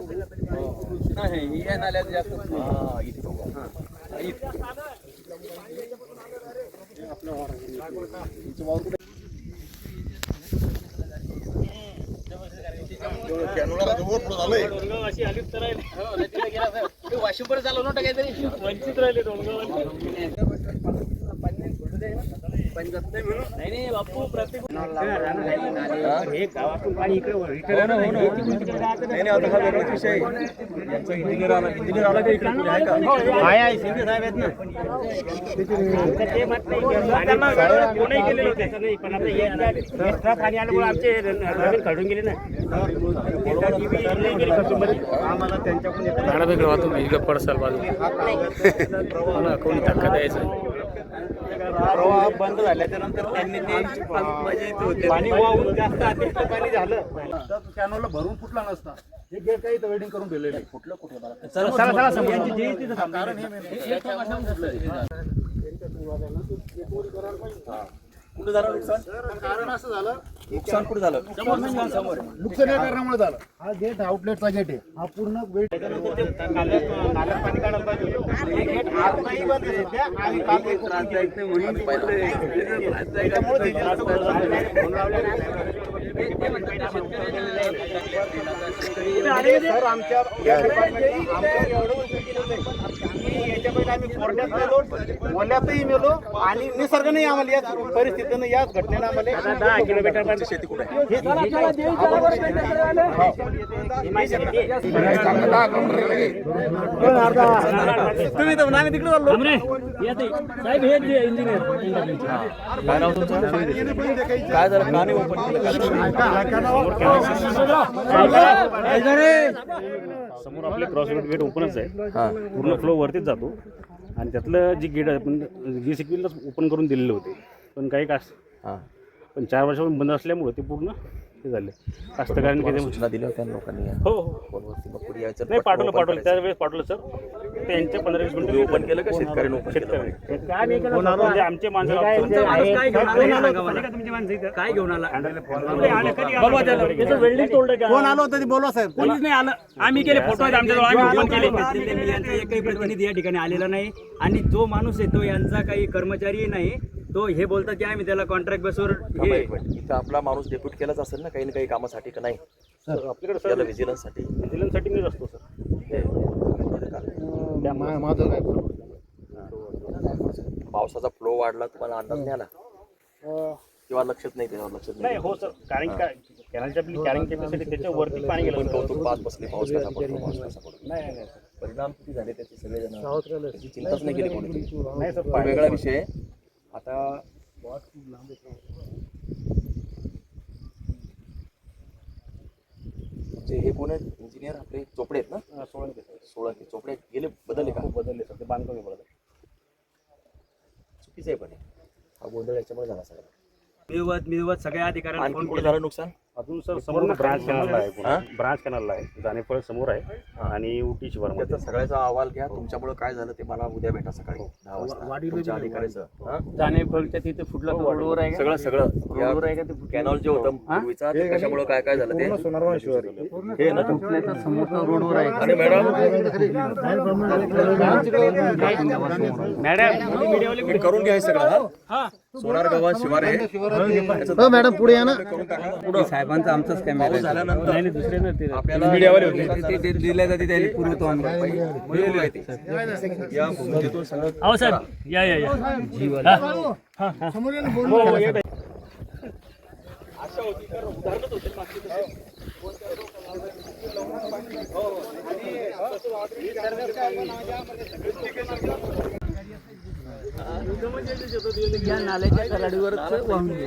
नाही या नाल्यात जास्त हा, झालं नव्हतं काहीतरी वंचित राहिले नाही नाही बापू प्रत्येक नाही, विषय यांचा इंजिनियर आला इंजिनियर आला का इकडे आहे का आहे शिंदे साहेब आहेत ना कोणही होते. पण आता आल्यामुळे आमचे नवीन काढून गेले ना आम्हाला त्यांच्याकडून वेगळं वाहतून पडसाल बाजू कोणी धक्का द्यायचं? प्रवाह बंद झाल्याच्यानंतर त्यांनी ते पाणी वाहून जास्त अतिरिक्त पाणी झालं कॅनोला भरून फुटला नसता हे गेट काही वेडिंग करून चला चला चला समोर. यांची जी तिथं थांबा. कुठे झालं नुकसान? कारण असं झालं नुकसान कुठे झालं? नुकसान या कारणामुळे झालं. हा गेट आउटलेटचा गेट आहे. हा पूर्ण गेट त्याच्यामुळे ते सर आमच्या याच्या पहिले आम्ही कोर्टात गेलो मेलो आणि निसर्गाने आम्हाला याच परिस्थितीनं याच घटनेनं आम्हाला दहा किलोमीटर शेती कुठे तुम्ही तर आम्ही तिकडे काय नाव तुमचं? काय झालं? का नाही ओपन केलं समोर आपले क्रॉस रोड गेट ओपनच आहे. हा. पूर्ण फ्लो वरतीच जातो. आणि त्यातलं जी गेट आहे आपण जी सिक्वीलाच ओपन करून दिलेले होते पण काही कास हा. पण चार वर्षापासून बंद असल्यामुळे ते पूर्ण हे झाले. कास्तकारांनी काही सूचना दिल्या होत्या ना लोकांनी. हो हो. फोनवरती मग पुढे यायचं नाही पाठवलं पाठवलं. त्यावेळेस पाठवलं सर. त्यांच्या पंधरा वीस मिनिटं ओपन केलं का? शेतकऱ्यांनी ओपन केलं शेतकरी. कोण आलो म्हणजे आमचे माणसं काय घेऊन आला? welding तोडलं का? कोण आलो होतं ते बोलवा साहेब कोणीच नाही आलं. आम्ही गेले फोटो आहेत आमच्याजवळ. आम्ही ओपन केले. एकही प्रतिनिधी या ठिकाणी आलेला नाही. आणि जो माणूस आहे तो यांचा काही कर्मचारी नाही. तो हे बोलतात की आम्ही त्याला कॉन्ट्रॅक्ट बेसवर थांबा हे एक मिनिट. इथं आपला माणूस डेप्युट केलाच असेल ना काही ना काही कामासाठी का नाही? आपल्याकडे त्याला सर व्हिजिलन्ससाठी व्हिजिलन्ससाठी मीच असतो सर. माझं काय? पावसाचा फ्लो वाढला तुम्हाला अंदाज नाही आला? किंवा लक्षात नाही त्याच्यावर लक्षात नाही नाही हो सर. कारण की काय कॅनलची आपली कॅरिंग कॅपॅसिटी त्याच्या वरती पाणी गेलं पण. कौतुक पाच बसले पाऊस कसा पडतो पाऊस कसा पडतो. नाही नाही, नाही परिणाम किती झाले त्याचे सगळेजण? त्याची चिंताच नाही केली कोणी नाही सर तो वेगळा विषय आहे. आता जे हे कोण आहेत इंजिनियर आपले चोपडे आहेत ना? सोळंके सोळंके चोपडे गेले बदलले का? खूप बदलले सर ते बांधकाम आहे चुकीचं आहे पण हे. हा गोंधळ याच्यामुळे झाला सगळा. मिळवत मिळवत सगळ्या अधिकाऱ्यांना फोन केला. झालं नुकसान? अजून सर समोर ब्रांच कॅनलला आहे हा? ब्रांच कॅनलला आहे. जाणेफळ समोर आहे आणि उटी शिवारमध्ये त्याचा सगळ्याचा अहवाल घ्या. तुमच्यामुळे काय झालं ते मला उद्या भेटा सकाळी. दहा वाजता. तुमच्या अधिकाऱ्याचं हा? जाणे फळच्या तिथे फुटला तो रोडवर आहे का? सगळं सगळं. रोडवर आहे का ते कॅनॉल जे होतं पूर्वीचा ते कशामुळे काय काय झालं ते? हे ना? फुटल्याचा समोरचा रोडवर आहे आणि मॅडम. मॅडम. करून घ्या हे सगळं हा? सोनार गावात शिवारे हो. मॅडम पुढे या ना. साहेबांचा आमचाच नाही दुसरे ते दिल्या जाते त्याने पुरवतो आम्ही. बरोबर आहे ते. या भूमिकेतून सगळं सर या या या. या नाल्याच्या कराडीवर वाहून गेली.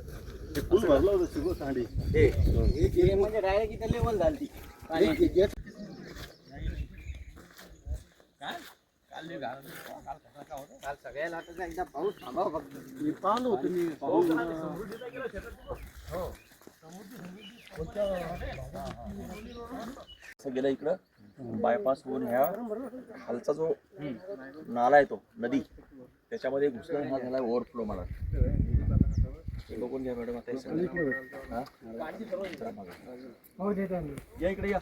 ते पूल भरलं होतं शिगो सांडी. हे म्हणजे डायरेक्ट इथं लेवल झाली असं गेलं इकडं. बायपास होऊन ह्या खालचा जो नाला आहे तो नदी त्याच्यामध्ये घुसला हा झाला ओव्हरफ्लो मला. हे बघून घ्या मॅडम आता हे सगळं. हा? जरा मागं. या इकडे या